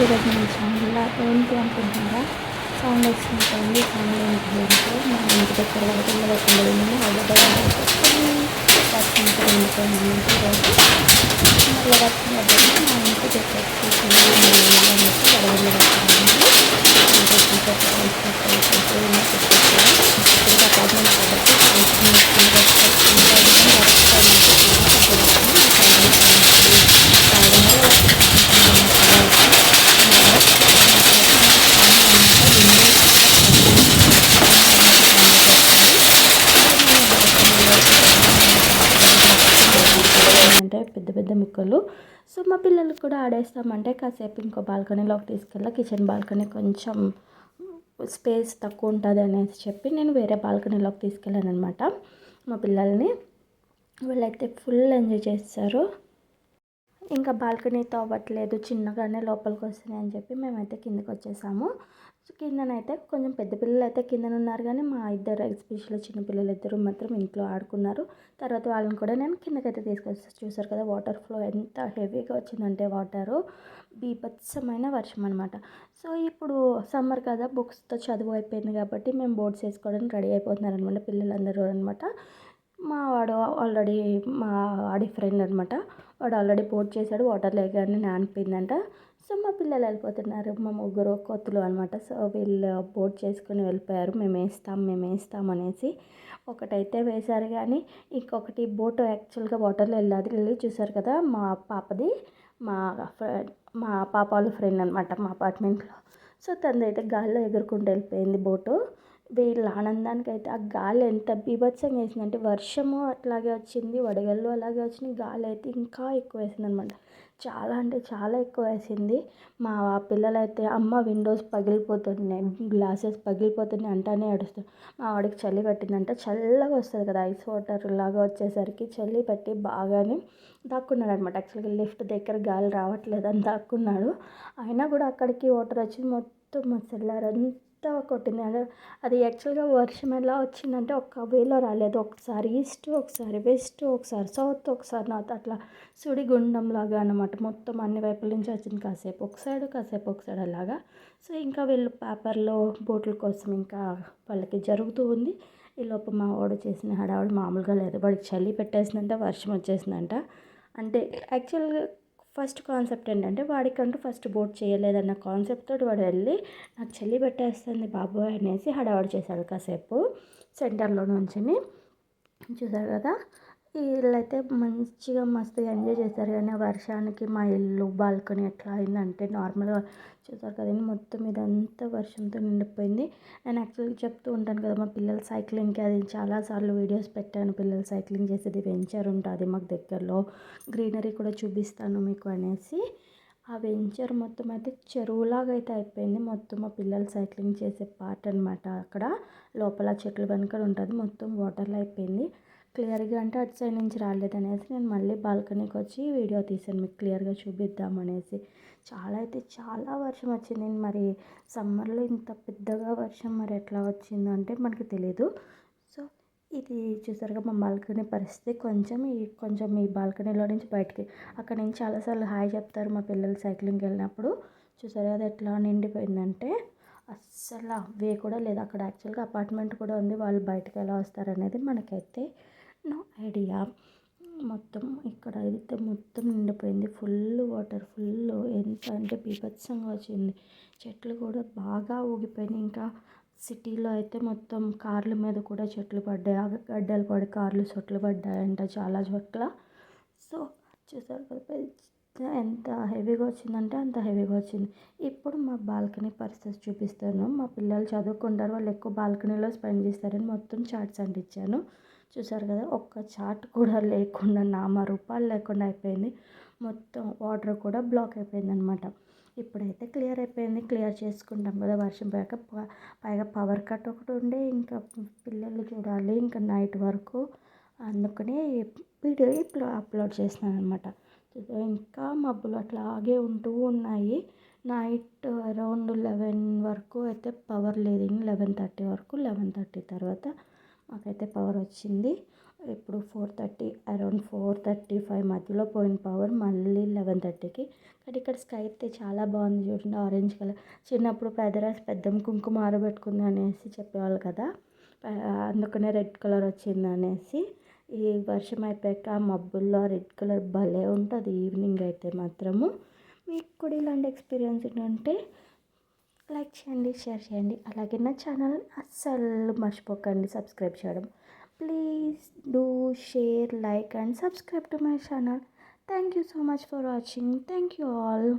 ఈరోజు మన ఛానల్లో ఏంటి అనుకుంటున్నారా సౌండ్ వస్తుంది సౌండ్ మా ఇంటి దగ్గర వరకు వెళ్ళింది ఈరోజు మా ఇంటి దగ్గర కూర్చుంది అనేసి అంటే పెద్ద పెద్ద ముక్కలు. సో మా పిల్లలు కూడా ఆడేస్తామంటే కాసేపు ఇంకో బాల్కనీలోకి తీసుకెళ్ళి కిచెన్ బాల్కనీ కొంచెం స్పేస్ తక్కువ ఉంటుంది అనేసి చెప్పి నేను వేరే బాల్కనీలోకి తీసుకెళ్ళాను అనమాట మా పిల్లల్ని. వీళ్ళైతే ఫుల్ ఎంజాయ్ చేస్తారు. ఇంకా బాల్కనీతో అవ్వట్లేదు చిన్నగానే లోపలికి వస్తున్నాయి అని చెప్పి మేమైతే కిందకి వచ్చేసాము. కిందనైతే కొంచెం పెద్ద పిల్లలు అయితే కిందన ఉన్నారు కానీ మా ఇద్దరు ఎస్పెషల్లీ చిన్న పిల్లలు ఇద్దరు మాత్రం ఇంట్లో ఆడుకున్నారు. తర్వాత వాళ్ళని కూడా నేను కిందకైతే తీసుకొచ్చి చూసారు కదా వాటర్ ఫ్లో ఎంత హెవీగా వచ్చిందంటే వాటరు. బీభత్సమైన వర్షం అనమాట సో ఇప్పుడు సమ్మర్ కదా బుక్స్తో చదువు అయిపోయింది కాబట్టి మేము బోర్డ్స్ వేసుకోవడానికి రెడీ అయిపోతున్నారు అనమాట పిల్లలందరూ అనమాట మా వాడు ఆల్రెడీ మా వాడి ఫ్రెండ్ అనమాట వాడు ఆల్రెడీ బోట్ చేశాడు వాటర్ లేగానే నానిపోయిందంట. సో మా పిల్లలు వెళ్ళిపోతున్నారు మా ముగ్గురు కొత్తలు అనమాట సో వీళ్ళు బోట్ చేసుకుని వెళ్ళిపోయారు మేము వేస్తాం మేము వేస్తాం అనేసి. ఒకటైతే వేశారు కానీ ఇంకొకటి బోట్ యాక్చువల్గా వాటర్లో వెళ్ళాలి వెళ్ళి చూసారు కదా మా పాపది. మా ఫ్రెండ్ మా పాప వాళ్ళ ఫ్రెండ్ అనమాట మా అపార్ట్మెంట్లో. సో తనదైతే గాల్లో ఎగురుకుంటూ వెళ్ళిపోయింది బోటు. వీళ్ళ ఆనందానికి అయితే ఆ గాలి ఎంత బీభత్సంగా వేసిందంటే వర్షము అట్లాగే వచ్చింది వడగళ్ళు అలాగే వచ్చినాయి గాలి అయితే ఇంకా ఎక్కువ వేసింది అనమాట చాలా అంటే చాలా ఎక్కువ వేసింది. మా పిల్లలైతే అమ్మ విండోస్ పగిలిపోతున్నాయి గ్లాసెస్ పగిలిపోతున్నాయి అంటానే ఏడుస్తారు. మా వాడికి చలి పట్టిందంట చల్లగా వస్తుంది కదా ఐస్ వాటర్ లాగా వచ్చేసరికి చలి పట్టి బాగానే దాక్కున్నాడు అనమాట యాక్చువల్గా లిఫ్ట్ దగ్గర గాలి రావట్లేదు అని దాక్కున్నాడు. అయినా కూడా అక్కడికి వాటర్ వచ్చి మొత్తం మా ఎంత కొట్టింది. అంటే అది యాక్చువల్గా వర్షం ఎలా వచ్చిందంటే ఒక్క వేలో రాలేదు. ఒకసారి ఈస్ట్ ఒకసారి వెస్ట్ ఒకసారి సౌత్ ఒకసారి నార్త్ అట్లా సుడిగుండంలాగా అనమాట మొత్తం అన్ని వైపుల నుంచి వచ్చింది కాసేపు. ఒక సైడ్ కాసేపు ఒక సైడ్ అలాగా. సో ఇంకా వీళ్ళు పేపర్లో బోట్ల కోసం ఇంకా వాళ్ళకి జరుగుతూ ఉంది. ఈ లోపు మా వాడు చేసిన హడావుడు మామూలుగా లేదు. వాడికి చలి పెట్టేసిందంట వర్షం వచ్చేసిందంట. అంటే యాక్చువల్గా ఫస్ట్ కాన్సెప్ట్ ఏంటంటే వాడికంటూ ఫస్ట్ బోట్ చేయలేదన్న కాన్సెప్ట్ తోటి వాడు వెళ్ళి నాకు చలి పెట్టేస్తుంది బాబోయ్ అనేసి హడావుడి చేశాడు కాసేపు సెంటర్లో నుంచి చూసారు కదా? వీళ్ళైతే మంచిగా మస్తుగా ఎంజాయ్ చేశారు కానీ వర్షానికి మా ఇల్లు బాల్కనీ ఎట్లా అయిందంటే నార్మల్గా చూసారు కదండి మొత్తం ఇదంతా వర్షంతో నిండిపోయింది. నేను యాక్చువల్గా చెప్తూ ఉంటాను కదా మా పిల్లల సైక్లింగ్కి అది చాలాసార్లు వీడియోస్ పెట్టాను పిల్లలు సైక్లింగ్ చేసేది వెంచర్ ఉంటుంది మాకు దగ్గరలో గ్రీనరీ కూడా చూపిస్తాను మీకు అనేసి. ఆ వెంచర్ మొత్తం అయితే చెరువులాగా అయితే అయిపోయింది మొత్తం మా పిల్లలు సైక్లింగ్ చేసే పార్ట్ అనమాట అక్కడ. లోపల చెట్లు వెనుక ఉంటుంది మొత్తం వాటర్లో అయిపోయింది. క్లియర్గా అంటే అటు సైడ్ నుంచి రాలేదు అనేసి నేను మళ్ళీ బాల్కనీకి వచ్చి వీడియో తీసాను మీకు క్లియర్గా చూపిద్దాం అనేసి. చాలా అయితే చాలా వర్షం వచ్చింది. మరి సమ్మర్లో ఇంత పెద్దగా వర్షం మరి ఎట్లా వచ్చిందో అంటే మనకి తెలియదు సో ఇది చూసారుగా మా బాల్కనీ పరిస్థితి. కొంచెం ఈ కొంచెం ఈ బాల్కనీలో నుంచి బయటికి అక్కడ నుంచి చాలాసార్లు హాయ్ చెప్తారు మా పిల్లలు సైక్లింగ్కి వెళ్ళినప్పుడు. చూసారు అది ఎట్లా నిండిపోయిందంటే అస్సలు అవే కూడా లేదు. అక్కడ యాక్చువల్గా అపార్ట్మెంట్ కూడా ఉంది. వాళ్ళు బయటకు ఎలా వస్తారనేది మనకైతే నో ఐడియా మొత్తం ఇక్కడ అయితే మొత్తం నిండిపోయింది. ఫుల్ వాటర్ ఫుల్ ఎంత అంటే బీభత్సంగా వచ్చింది. చెట్లు కూడా బాగా ఊగిపోయినాయి. ఇంకా సిటీలో అయితే మొత్తం కార్ల మీద కూడా చెట్లు పడ్డాయి. గడ్డలు పడి కార్లు చోట్లు పడ్డాయంట చాలా చోట్ల. సో చూసారు కదా ఎంత హెవీగా వచ్చిందంటే అంత హెవీగా వచ్చింది. ఇప్పుడు మా బాల్కనీ పరిస్థితి చూపిస్తాను. మా పిల్లలు చదువుకుంటారు వాళ్ళు ఎక్కువ బాల్కనీలో స్పెండ్ చేస్తారని మొత్తం చార్ట్స్ అంటించాను. చూసారు కదా ఒక్క చాట్ కూడా లేకుండా నామ రూపాయలు లేకుండా అయిపోయింది. మొత్తం వాటర్ కూడా బ్లాక్ అయిపోయింది అనమాట ఇప్పుడైతే క్లియర్ అయిపోయింది. క్లియర్ చేసుకుంటాం కదా వర్షం పోయాక పైగా పవర్ కట్ ఒకటి ఉండే ఇంకా పిల్లలు చూడాలి ఇంకా నైట్ వరకు. అందుకనే వీడియో ఇప్పుడు అప్లోడ్ చేస్తున్నాను అనమాట ఇంకా మబ్బులు అట్లాగే ఉంటూ ఉన్నాయి. నైట్ అరౌండ్ లెవెన్ వరకు అయితే పవర్ లేదు. లెవెన్ థర్టీ వరకు లెవెన్ థర్టీ తర్వాత మాకైతే పవర్ వచ్చింది. ఇప్పుడు four thirty around four thirty five మధ్యలో పోయిన పవర్ మళ్ళీ లెవెన్ థర్టీకి కానీ ఇక్కడ స్కై అయితే చాలా బాగుంది చూడండి ఆరెంజ్ కలర్ చిన్నప్పుడు పెదరాసి పెద్దమ్మ కుంకుమ ఆరబెట్టుకుంది అనేసి చెప్పేవాళ్ళు కదా. అందుకనే రెడ్ కలర్ వచ్చింది అనేసి. ఈ వర్షం అయిపోయాక ఆ మబ్బుల్లో రెడ్ కలర్ భలే ఉంటుంది ఈవినింగ్ అయితే మాత్రము. మీకు కూడా ఇలాంటి ఎక్స్పీరియన్స్ ఏంటంటే లైక్ చేయండి షేర్ చేయండి. అలాగే నా ఛానల్ అస్సలు మర్చిపోకండి సబ్స్క్రైబ్ చేయడం. Please do share like and subscribe to my channel. Thank you so much for watching. Thank you all.